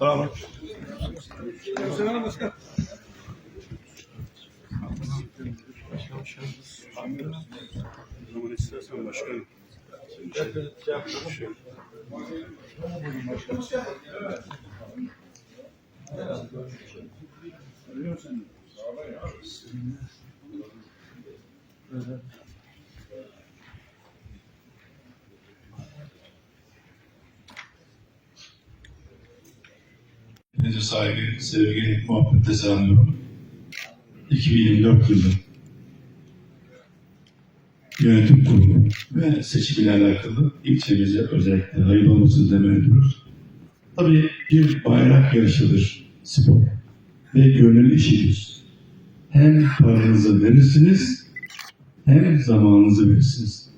Başkan. O zaman istersen başkanım. Hepinize saygı, sevgi, muhabbetle selamlıyorum. 2024 yılı yönetim kurulu ve seçimiyle alakalı ilçemize özellikle hayırlı olmasını temenni ediyoruz. Tabii bir bayrak yarışıdır spor ve gönül işidir. Hem paranızı verirsiniz hem zamanınızı verirsiniz.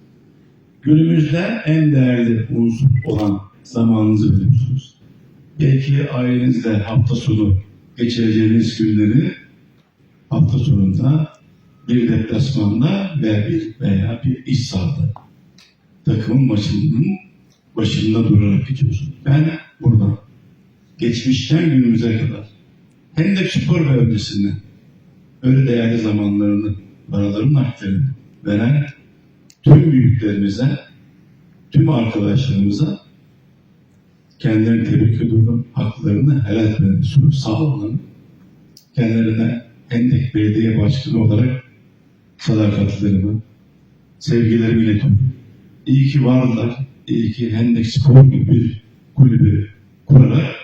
Günümüzde en değerli unsur olan zamanınızı veriyorsunuz belki ailenizle hafta sonu geçireceğiniz günleri hafta sonunda bir deplasmanda ve bir veya bir iç sahada takımın maçının başında durarak geçiyorsunuz. Ben buradan geçmişten günümüze kadar hem de spor ve öncesinde öyle değerli zamanlarını, paraların haklarını veren tüm büyüklerimize, tüm arkadaşlarımıza Kendilerini tebrik ediyorum. Haklarını helal etmelerini istiyorum. Sağ olun. Kendilerine Hendek Belediye Başkanı olarak sadakatlerimi, sevgilerimi iletiyorum. İyi ki varlar. İyi ki Hendek Spor gibi bir kulübü kurarak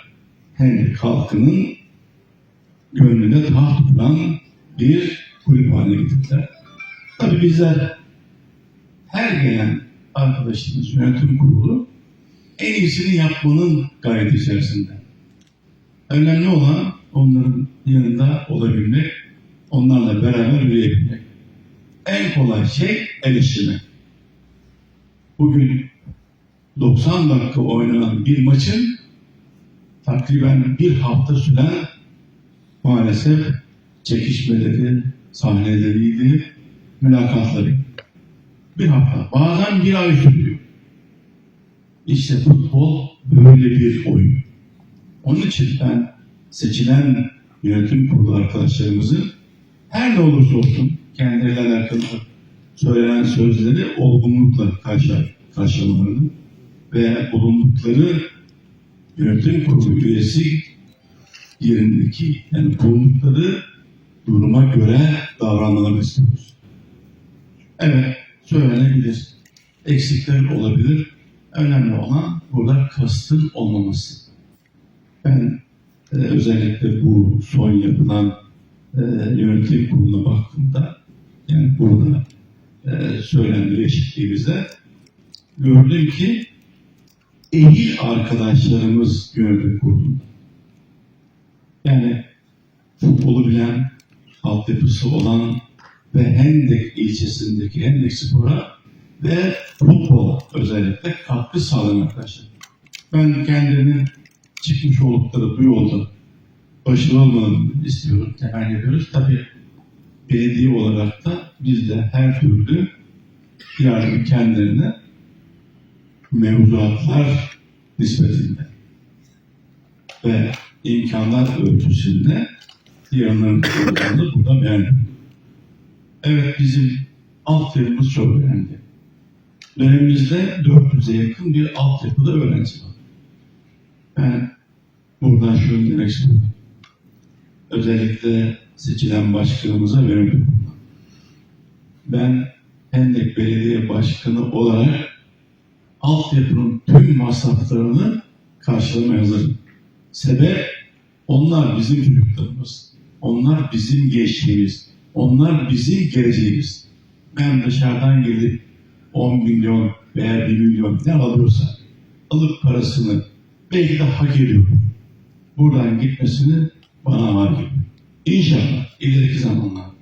Hendek halkının gönlüne taht kuran bir kulüp haline getirdiler. Tabii bizler her gelen arkadaşımız yönetim kurulu en iyisini yapmanın gayreti içerisinde. Önemli olan onların yanında olabilmek, onlarla beraber yürüyebilmek. En kolay şey eleştirmek. Bugün 90 dakika oynanan bir maçın takriben bir hafta süren maalesef çekişmeleri, sahneleriydi, mülakatları. Bir hafta, bazen bir ay sürüyor. İşte futbol böyle bir oyun. Onun için ben seçilen yönetim kurulu arkadaşlarımızı her ne olursa olsun kendileriyle alakalı söylenen sözleri olgunlukla karşı, karşılamalarını ve bulundukları yönetim kurulu üyesi yerindeki yani bulundukları duruma göre davranmalarını istiyoruz. Evet, söylenebilir. Eksikler olabilir. Önemli olan burada kastın olmaması. Ben e, özellikle bu son yapılan e, yönetim kuruluna baktığımda yani burada e, söylendiği eşitliğimizde gördüm ki ehil arkadaşlarımız yönetim kurulunda. Yani futbolu bilen, altyapısı olan ve Hendek ilçesindeki Hendek Spor'a ve futbola özellikle katkı sağlayan arkadaşlar. Ben kendilerinin çıkmış oldukları bu yolda başarılı olmalarını istiyorum, temenni ediyoruz. Tabii belediye olarak da biz de her türlü yardım kendilerine mevzuatlar nispetinde ve imkanlar ölçüsünde olduğunu burada beğendim. Evet bizim altyapımız çok önemli. Dönemimizde 400'e yakın bir altyapıda öğrenci var. Ben buradan şunu demek istiyorum. Özellikle seçilen başkanımıza veriyorum. Ben Hendek Belediye Başkanı olarak altyapının tüm masraflarını karşılamaya hazırım. Sebep onlar bizim çocuklarımız. Onlar bizim gençliğimiz. Onlar bizim geleceğimiz. Ben dışarıdan gelip 10 milyon veya 1 milyon ne alıyorsa alıp parasını belki de hak ediyor. Buradan gitmesini bana var gibi. İnşallah ileriki zamanlarda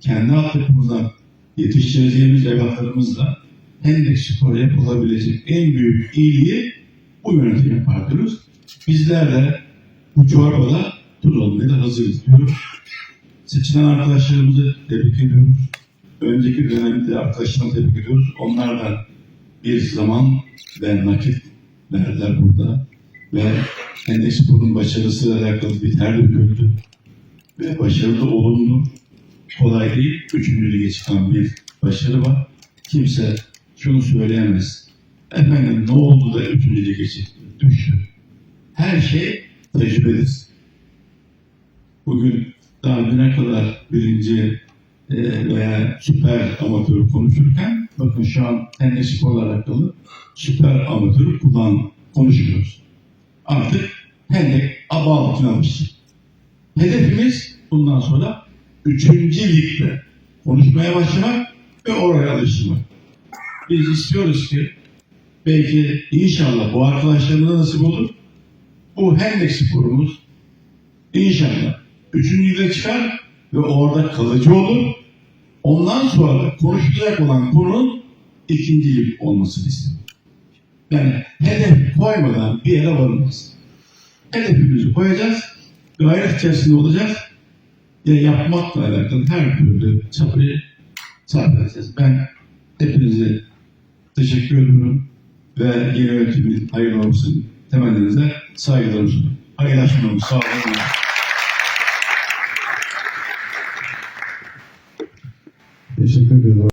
kendi altyapımızdan yetiştireceğimiz evlatlarımızla Hendek Spor yapılabilecek en büyük iyiliği bu yönetim yapar. Bizler de bu çorbada tuz olmaya da hazırız diyoruz. Seçilen arkadaşlarımızı tebrik ediyoruz. Önceki dönemde arkadaşlarımı tebrik ediyoruz. Onlar da bir zaman ve nakit verdiler burada. ve Endespor'un başarısıyla alakalı bir ter döküldü. Ve başarılı olundu. Kolay değil. Üçüncü lige çıkan bir başarı var. Kimse şunu söyleyemez. Efendim ne oldu da üçüncü lige çıktı, düştü. Her şey tecrübedir. Bugün daha düne kadar birinci veya süper amatörü konuşurken bakın şu an kendi sporla alakalı süper amatörü kullan konuşuyoruz. Artık Hendek aba altına almıştır. Hedefimiz bundan sonra üçüncü ligde konuşmaya başlamak ve oraya alışmak. Biz istiyoruz ki belki inşallah bu arkadaşlarımıza nasip olur. Bu Hendek sporumuz inşallah üçüncü lige çıkar ve orada kalıcı olur. Ondan sonra konuşulacak olan konunun ikinci lig olmasını istiyorum. Yani hedef koymadan bir yere varılmaz. Hedefimizi koyacağız, gayret içerisinde olacağız ve yapmakla alakalı her türlü çabayı sarf edeceğiz. Ben hepinize teşekkür ediyorum ve yeni yönetimin hayırlı olsun temenninize saygılarımı sunuyorum. Akşamlar, sağ olun. Teşekkür ediyorum.